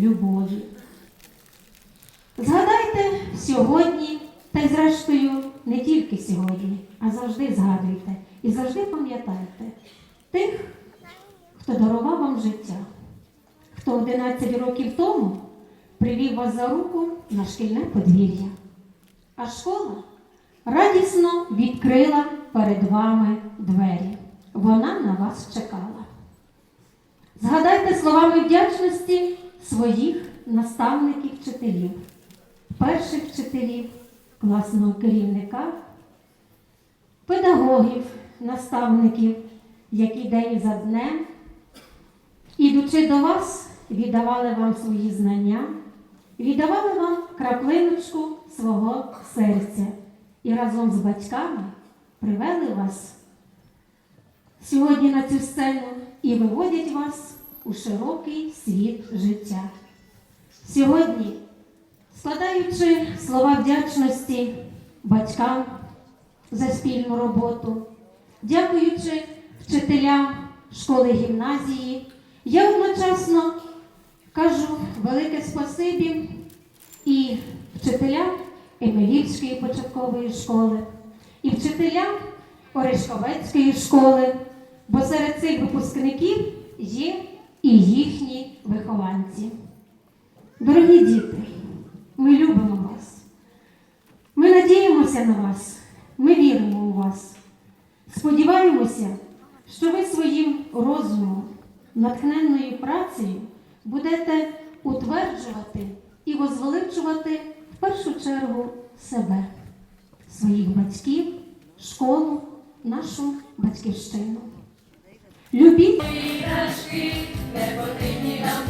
любові. Згадайте сьогодні, та й зрештою не тільки сьогодні, а завжди згадуйте і завжди пам'ятайте тих, хто дарував вам життя, хто 11 років тому привів вас за руку на шкільне подвір'я. А школа радісно відкрила перед вами двері. Вона на вас чекала. Згадайте словами вдячності своїх наставників вчителів, перших вчителів, класного керівника, педагогів, наставників, які день за днем, ідучи до вас, віддавали вам свої знання, віддавали вам краплиночку свого серця і разом з батьками привели вас сьогодні на цю сцену і виводять вас у широкий світ життя. Сьогодні, складаючи слова вдячності батькам за спільну роботу, дякуючи вчителям школи гімназії, я одночасно кажу велике спасибі і вчителям Емелівської початкової школи, і вчителям Оришковецької школи, бо серед цих випускників є і їхні вихованці. Дорогі діти, ми любимо вас. Ми надіємося на вас, ми віримо у вас. Сподіваємося, що ви своїм розумом, натхненною працею будете утверджувати і возвеличувати в першу чергу себе, своїх батьків, школу, нашу батьківщину. Любіть. Іграшки, не потрібні нам